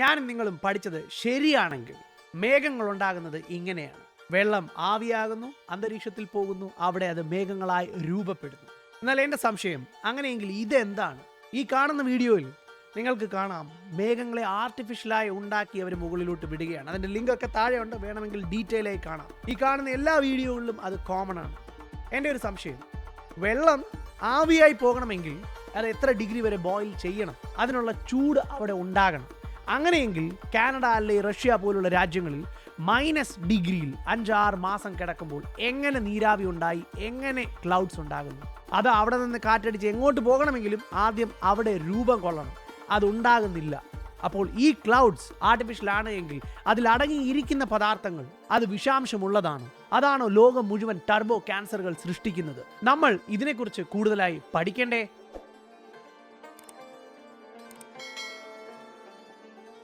ഞാനും നിങ്ങളും പഠിച്ചത് ശരിയാണെങ്കിൽ മേഘങ്ങൾ ഉണ്ടാകുന്നത് ഇങ്ങനെയാണ്. വെള്ളം ആവിയാകുന്നു അന്തരീക്ഷത്തിൽ പോകുന്നു അവിടെ അത് മേഘങ്ങളായി രൂപപ്പെടുന്നു. എന്നാൽ എന്റെ സംശയം അങ്ങനെയെങ്കിൽ ഇതെന്താണ്? ഈ കാണുന്ന വീഡിയോയിൽ നിങ്ങൾക്ക് കാണാം മേഘങ്ങളെ ആർട്ടിഫിഷ്യലായി ഉണ്ടാക്കി അവർ മുകളിലോട്ട് വിടുകയാണ്. അതിന്റെ ലിങ്കൊക്കെ ഉണ്ട് വേണമെങ്കിൽ ഡീറ്റെയിൽ ആയി കാണാം. ഈ കാണുന്ന എല്ലാ വീഡിയോകളിലും അത് കോമൺ ആണ്. എന്റെ ഒരു സംശയം വെള്ളം ആവിയായി പോകണമെങ്കിൽ അത് എത്ര ഡിഗ്രി വരെ ബോയിൽ ചെയ്യണം? അതിനുള്ള ചൂട് അവിടെ ഉണ്ടാകണം. അങ്ങനെയെങ്കിൽ കാനഡ അല്ലെ റഷ്യ പോലുള്ള രാജ്യങ്ങളിൽ മൈനസ് ഡിഗ്രിയിൽ അഞ്ചാറ് മാസം കിടക്കുമ്പോൾ എങ്ങനെ നീരാവി ഉണ്ടായി? എങ്ങനെ ക്ലൗഡ്സ് ഉണ്ടാകുന്നു? അത് അവിടെ നിന്ന് കാറ്റടിച്ച് എങ്ങോട്ട് പോകണമെങ്കിലും ആദ്യം അവിടെ രൂപം കൊള്ളണം. അതുണ്ടാകുന്നില്ല അപ്പോൾ ഈ ക്ലൗഡ്സ് ആർട്ടിഫിഷ്യൽ ആണ് എങ്കിൽ അതിലടങ്ങിയിരിക്കുന്ന പദാർത്ഥങ്ങൾ അത് വിഷാംശമുള്ളതാണ്. അതാണോ ലോകം മുഴുവൻ ടർബോ ക്യാൻസറുകൾ സൃഷ്ടിക്കുന്നത്. നമ്മൾ ഇതിനെക്കുറിച്ച് കൂടുതലായി പഠിക്കേണ്ടേ?